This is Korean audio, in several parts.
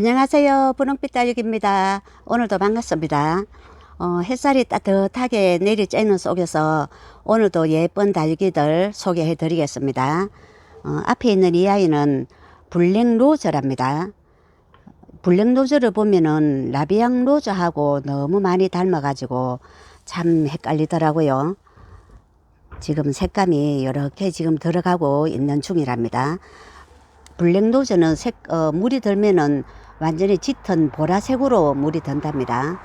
안녕하세요. 분홍빛 딸육입니다. 오늘도 반갑습니다. 어, 햇살이 따뜻하게 내리쬐는 속에서 오늘도 예쁜 다육이들 소개해 드리겠습니다. 어, 앞에 있는 이 아이는 블랙로즈랍니다. 블랙로즈를 보면은 라비앙 로즈하고 너무 많이 닮아가지고 참 헷갈리더라고요. 지금 색감이 이렇게 지금 들어가고 있는 중이랍니다. 블랙로즈는 색, 어, 물이 들면은 완전히 짙은 보라색으로 물이 든답니다.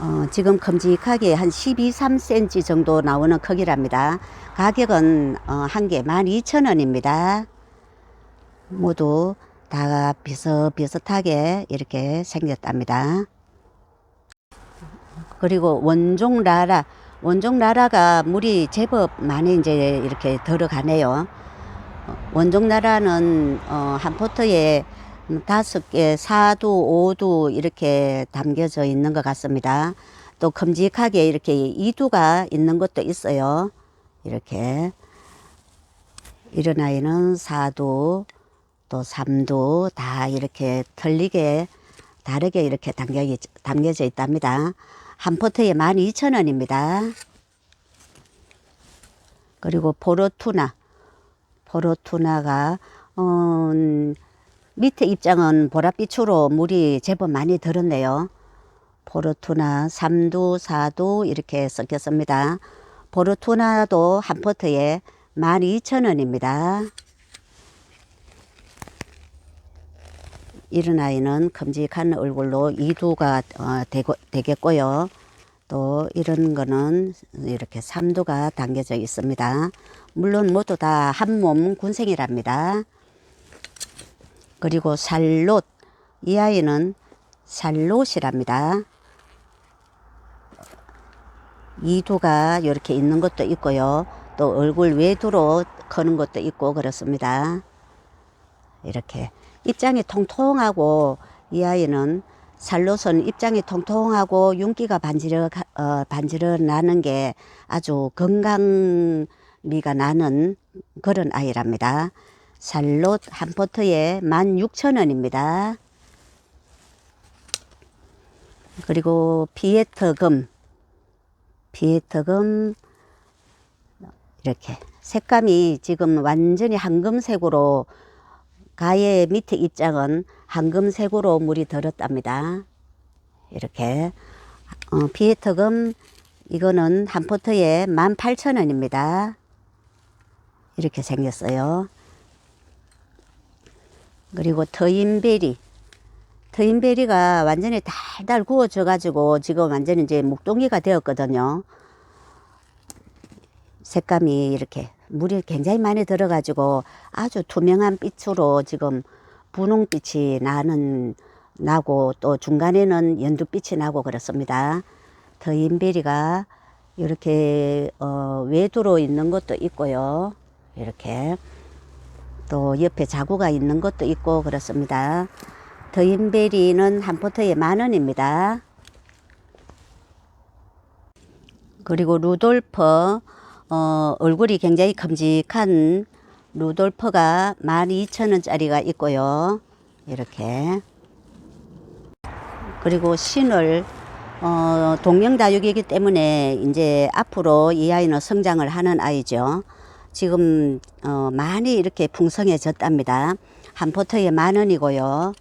어, 지금 큼직하게 한 12, 3cm 정도 나오는 크기랍니다. 가격은 어, 한개 12,000원입니다. 모두 다 비슷비슷하게 이렇게 생겼답니다. 그리고 원종 라라, 원종 라라가 물이 제법 많이 이제 이렇게 들어가네요. 어, 원종 라라는 어, 한 포트에 다섯 개, 사두, 오두 이렇게 담겨져 있는 것 같습니다. 또 큼직하게 이렇게 이두가 있는 것도 있어요. 이렇게 이런 아이는 사두, 또 삼두 다 이렇게 틀리게 다르게 이렇게 담겨, 담겨져 있답니다. 한 포트에 12,000원입니다. 그리고 포로투나, 포로투나가 어, 밑에 입장은 보랏빛으로 물이 제법 많이 들었네요. 포르투나 3두, 4두 이렇게 섞였습니다. 포르투나도 한 포트에 12,000원입니다. 이런 아이는 큼직한 얼굴로 이두가 어, 되고, 되겠고요. 또 이런 거는 이렇게 삼두가 담겨져 있습니다. 물론 모두 다 한 몸 군생이랍니다. 그리고 살롯 이 아이는 살롯이랍니다. 이두가 이렇게 있는 것도 있고요. 또 얼굴 외두로 커는 것도 있고 그렇습니다. 이렇게 입장이 통통하고 이 아이는 살롯은 입장이 통통하고 윤기가 반지르 어, 반지르 나는 게 아주 건강미가 나는 그런 아이랍니다. 살롯 한 포트에 16,000원입니다. 그리고 피에트금, 피에트금 이렇게 색감이 지금 완전히 황금색으로 가의 밑에 입장은 황금색으로 물이 들었답니다. 이렇게 어, 피에트금 이거는 한 포트에 18,000원입니다. 이렇게 생겼어요. 그리고 터인베리. 터인베리가 완전히 달달 구워져 가지고 지금 완전히 이제 묵동이가 되었거든요. 색감이 이렇게 물이 굉장히 많이 들어 가지고 아주 투명한 빛으로 지금 분홍빛이 나는 나고 또 중간에는 연두빛이 나고 그렇습니다. 터인베리가 이렇게 어, 외두로 있는 것도 있고요. 이렇게 또 옆에 자구가 있는 것도 있고 그렇습니다. 더인베리는 한 포트에 만 원입니다. 그리고 루돌프 어, 얼굴이 굉장히 큼직한 루돌프가 12,000원짜리가 있고요. 이렇게 그리고 신을 어, 동명다육이기 때문에 이제 앞으로 이 아이는 성장을 하는 아이죠. 지금 어, 많이 이렇게 풍성해졌답니다. 한 포트에 만 원이고요.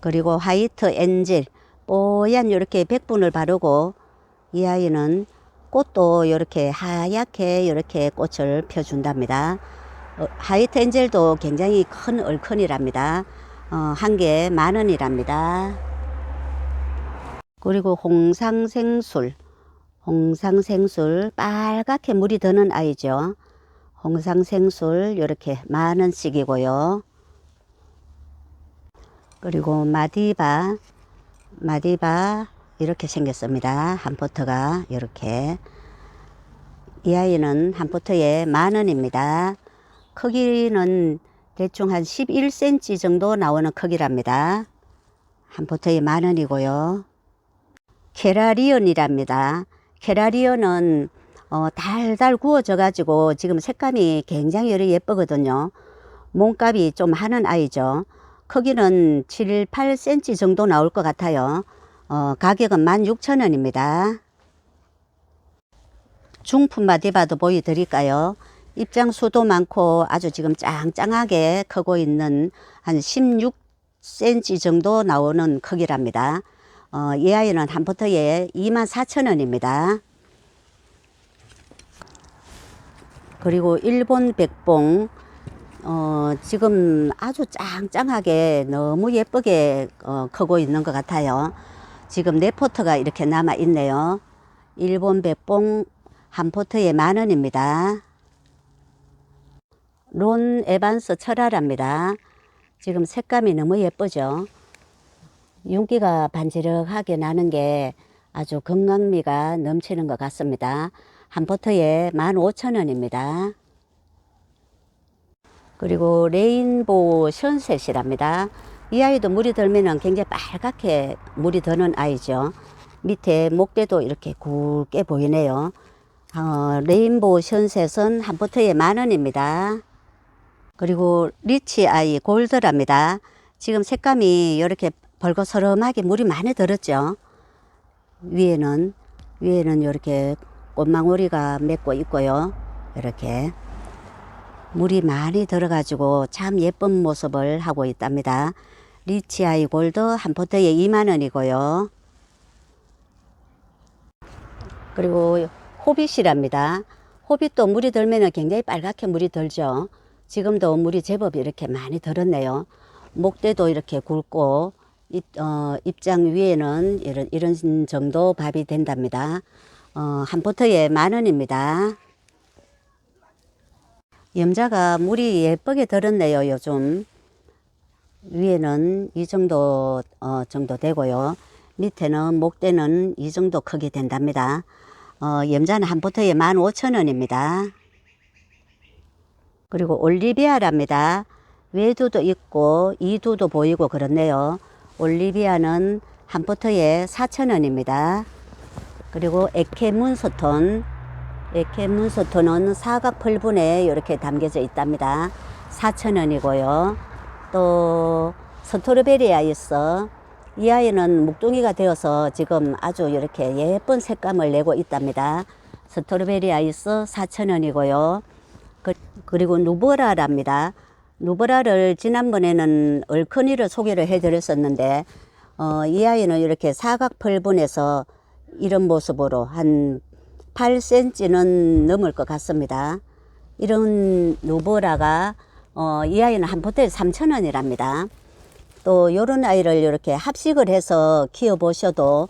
그리고 화이트 엔젤 뽀얀 이렇게 백분을 바르고 이 아이는 꽃도 이렇게 하얗게 이렇게 꽃을 펴준답니다. 어, 화이트 엔젤도 굉장히 큰 얼큰이랍니다. 어, 한 개 만 원이랍니다. 그리고 홍상생술 홍상생술 빨갛게 물이 드는 아이죠. 홍상생술 이렇게 만 원씩이고요. 그리고 마디바 마디바 이렇게 생겼습니다. 한 포트가 이렇게 이 아이는 한 포트에 만 원입니다. 크기는 대충 한 11cm 정도 나오는 크기랍니다. 한 포트에 만 원이고요. 케라리언이랍니다. 케라리언은 어, 달달 구워져 가지고 지금 색감이 굉장히 예쁘거든요. 몸값이 좀 하는 아이죠. 크기는 7, 8cm 정도 나올 것 같아요. 어, 가격은 16,000원입니다. 중품 마디바도 보여드릴까요? 입장 수도 많고 아주 지금 짱짱하게 크고 있는 한 16cm 정도 나오는 크기랍니다. 어, 이 아이는 한 포트에 24,000원입니다. 그리고 일본 백봉 어, 지금 아주 짱짱하게 너무 예쁘게 어, 크고 있는 것 같아요. 지금 네 포트가 이렇게 남아 있네요. 일본 백봉 한 포트에 만 원입니다. 론 에반스 철화랍니다. 지금 색감이 너무 예쁘죠. 윤기가 반지럭하게 나는 게 아주 건강미가 넘치는 것 같습니다. 한 포트에 15,000원입니다. 그리고 레인보우 션셋이랍니다. 이 아이도 물이 들면은 굉장히 빨갛게 물이 드는 아이죠. 밑에 목대도 이렇게 굵게 보이네요. 어, 레인보우 션셋은 한 포트에 만 원입니다. 그리고 리치 아이 골드랍니다. 지금 색감이 이렇게 벌거스름하게 물이 많이 들었죠. 위에는 위에는 이렇게 꽃망울이가 맺고 있고요. 이렇게 물이 많이 들어가지고 참 예쁜 모습을 하고 있답니다. 리치아이 골드 한 포트에 2만 원이고요. 그리고 호빗이랍니다. 호빗도 물이 들면 굉장히 빨갛게 물이 들죠. 지금도 물이 제법 이렇게 많이 들었네요. 목대도 이렇게 굵고 입, 어, 입장 위에는 이런, 이런 정도 밥이 된답니다. 어, 한 포트에 만 원입니다. 염자가 물이 예쁘게 들었네요, 요즘. 위에는 이 정도, 어, 정도 되고요. 밑에는 목대는 이 정도 크게 된답니다. 어, 염자는 한 포트에 15,000원입니다. 그리고 올리비아랍니다. 외두도 있고 이두도 보이고 그렇네요. 올리비아는 한 포트에 4,000원입니다. 그리고 에케 문서톤 에케 문서톤은 사각 펄분에 이렇게 담겨져 있답니다. 4,000원이고요. 또 스토르베리 아이스 이 아이는 묵둥이가 되어서 지금 아주 이렇게 예쁜 색감을 내고 있답니다. 스토르베리 아이스 4,000원이고요. 그, 그리고 누보라랍니다. 누보라를 지난번에는 얼큰이를 소개를 해드렸었는데 어, 이 아이는 이렇게 사각 펄분에서 이런 모습으로 한 8cm는 넘을 것 같습니다. 이런 누보라가 어, 이 아이는 한 포트에 3,000원이랍니다. 또 이런 아이를 이렇게 합식을 해서 키워보셔도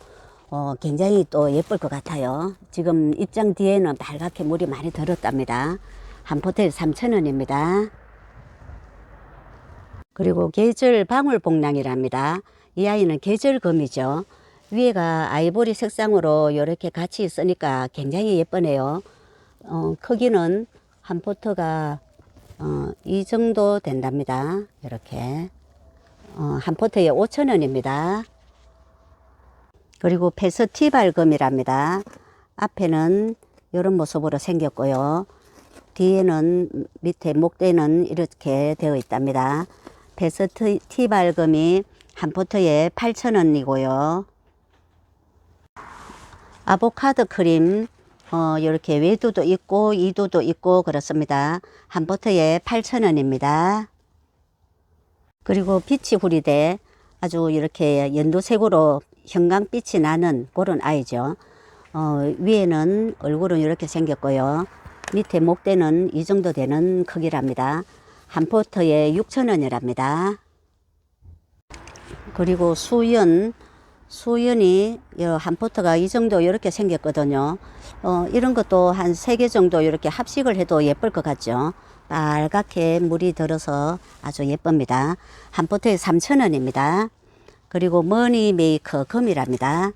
어, 굉장히 또 예쁠 것 같아요. 지금 입장 뒤에는 빨갛게 물이 많이 들었답니다. 한 포트에 3,000원입니다. 그리고 계절 방울복랑이랍니다. 이 아이는 계절금이죠. 위에가 아이보리 색상으로 이렇게 같이 있으니까 굉장히 예쁘네요. 어, 크기는 한 포트가 어, 이 정도 된답니다. 이렇게 어, 한 포트에 5,000원입니다. 그리고 페스티발금이랍니다. 앞에는 이런 모습으로 생겼고요. 뒤에는 밑에 목대는 이렇게 되어 있답니다. 페스티발금이 한 포트에 8,000원이고요. 아보카도 크림 어, 이렇게 외두도 있고 이두도 있고 그렇습니다. 한 포트에 8,000원입니다. 그리고 빛이 후리대 아주 이렇게 연두색으로 형광빛이 나는 그런 아이죠. 어, 위에는 얼굴은 이렇게 생겼고요. 밑에 목대는 이 정도 되는 크기랍니다. 한 포트에 6,000원이랍니다. 그리고 수연, 수연이 한 포트가 이 정도 이렇게 생겼거든요. 어, 이런 것도 한 세 개 정도 이렇게 합식을 해도 예쁠 것 같죠. 빨갛게 물이 들어서 아주 예쁩니다. 한 포트에 3,000원입니다. 그리고 머니 메이커 금이랍니다.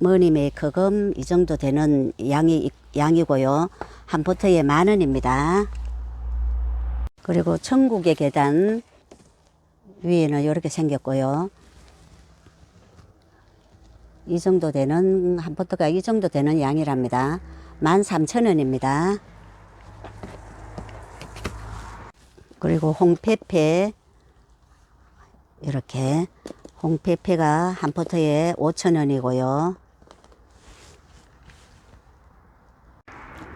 머니 메이커 금 이 정도 되는 양이, 양이고요. 한 포트에 만 원입니다. 그리고 천국의 계단 위에는 이렇게 생겼고요. 이 정도 되는 한 포트가 이 정도 되는 양이랍니다. 13,000원입니다. 그리고 홍페페 이렇게 홍페페가 한 포트에 5,000원이고요.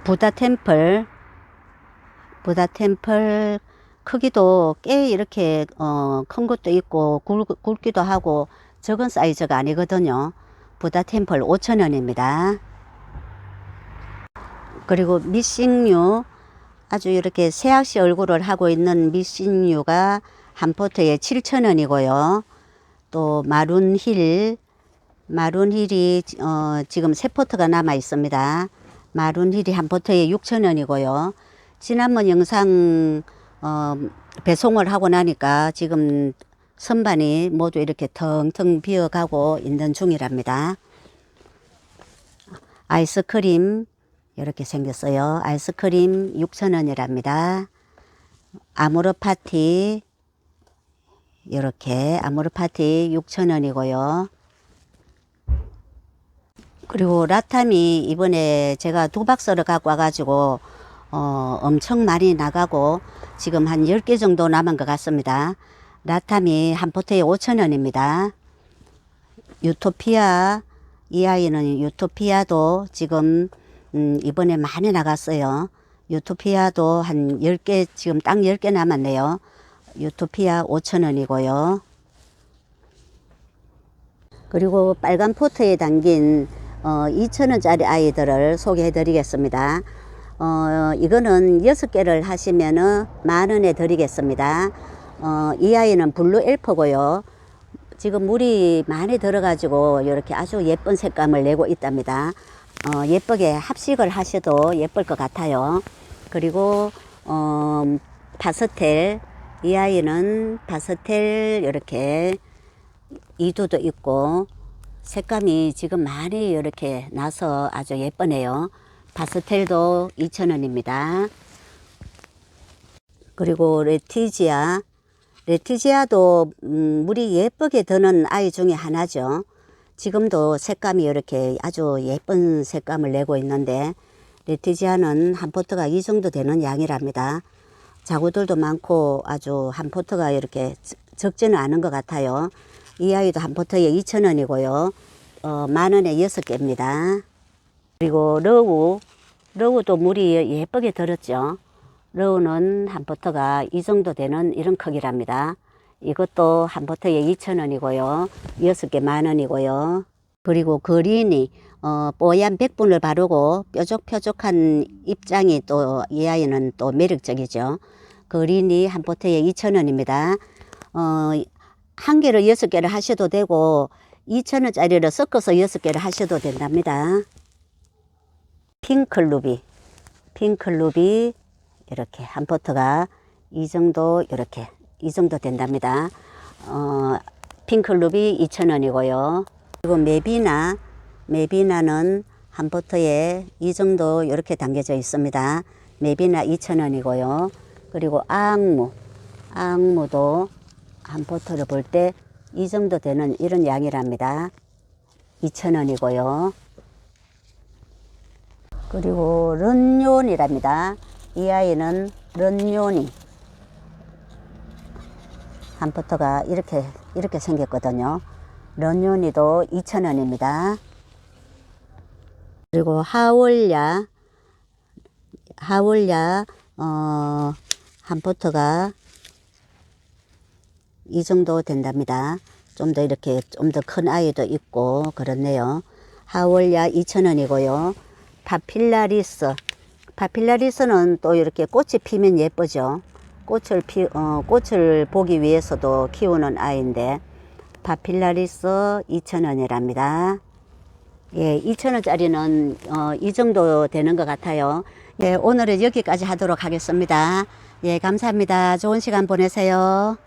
부다 템플 부다 템플 크기도 꽤 이렇게 어, 큰 것도 있고 굵, 굵기도 하고 적은 사이즈가 아니거든요. 부다 템플 5,000원입니다. 그리고 미싱류 아주 이렇게 새학시 얼굴을 하고 있는 미싱류가 한 포트에 7,000원이고요. 또 마룬힐 마룬힐이 어, 지금 세 포트가 남아 있습니다. 마룬힐이 한 포트에 6,000원이고요. 지난번 영상 어, 배송을 하고 나니까 지금 선반이 모두 이렇게 텅텅 비어가고 있는 중이랍니다. 아이스크림 이렇게 생겼어요. 아이스크림 6,000원이랍니다. 아모르 파티 이렇게 아모르 파티 6,000원이고요. 그리고 라탐이 이번에 제가 두 박스를 갖고 와가지고 어, 엄청 많이 나가고 지금 한 10개 정도 남은 것 같습니다. 라탐이 한 포트에 5,000원입니다. 유토피아 이 아이는 유토피아도 지금 음, 이번에 많이 나갔어요. 유토피아도 한 10개 지금 딱 10개 남았네요. 유토피아 5,000원이고요. 그리고 빨간 포트에 담긴 어, 2,000원짜리 아이들을 소개해 드리겠습니다. 어, 이거는 6개를 하시면은 만 원에 드리겠습니다. 어, 이 아이는 블루 엘퍼고요. 지금 물이 많이 들어가지고 이렇게 아주 예쁜 색감을 내고 있답니다. 어, 예쁘게 합식을 하셔도 예쁠 것 같아요. 그리고 어, 파스텔 이 아이는 파스텔 이렇게 이두도 있고 색감이 지금 많이 이렇게 나서 아주 예쁘네요. 파스텔도 2,000원입니다. 그리고 레티지아 레티지아도 음, 물이 예쁘게 드는 아이 중에 하나죠. 지금도 색감이 이렇게 아주 예쁜 색감을 내고 있는데 레티지아는 한 포트가 이 정도 되는 양이랍니다. 자구들도 많고 아주 한 포트가 이렇게 적지는 않은 것 같아요. 이 아이도 한 포트에 2,000원이고요. 어, 만 원에 6개입니다. 그리고 러우, 러우도 물이 예쁘게 들었죠. 러우는 한 포트가 이 정도 되는 이런 크기랍니다. 이것도 한 포트에 2,000원이고요. 6개 만 원이고요. 그리고 그린이 어, 뽀얀 백분을 바르고 뾰족뾰족한 입장이 또 이 아이는 또 매력적이죠. 그린이 한 포트에 2,000원입니다. 어, 한 개를 여섯 개를 하셔도 되고 2,000원짜리를 섞어서 여섯 개를 하셔도 된답니다. 핑클루비, 핑클루비 이렇게 한 포트가 이 정도 이렇게 이 정도 된답니다. 어, 핑클루비 2,000원이고요. 그리고 메비나, 메비나는 한 포트에 이 정도 이렇게 담겨져 있습니다. 메비나 2,000원이고요. 그리고 앙무, 앙무도 한 포트를 볼 때 이 정도 되는 이런 양이랍니다. 2,000원이고요. 그리고 런요니랍니다. 이 아이는 런요니 한 포트가 이렇게 이렇게 생겼거든요. 런요니도 2,000원입니다. 그리고 하월야 하월야 어, 한 포트가 이 정도 된답니다. 좀 더 이렇게 좀 더 큰 아이도 있고 그렇네요. 하월야 2,000원이고요. 파필라리스 파필라리스는 또 이렇게 꽃이 피면 예쁘죠. 꽃을 피, 어, 꽃을 보기 위해서도 키우는 아이인데 파필라리스 2,000원이랍니다. 예, 2,000원짜리는 어, 이 정도 되는 것 같아요. 예, 오늘은 여기까지 하도록 하겠습니다. 예, 감사합니다. 좋은 시간 보내세요.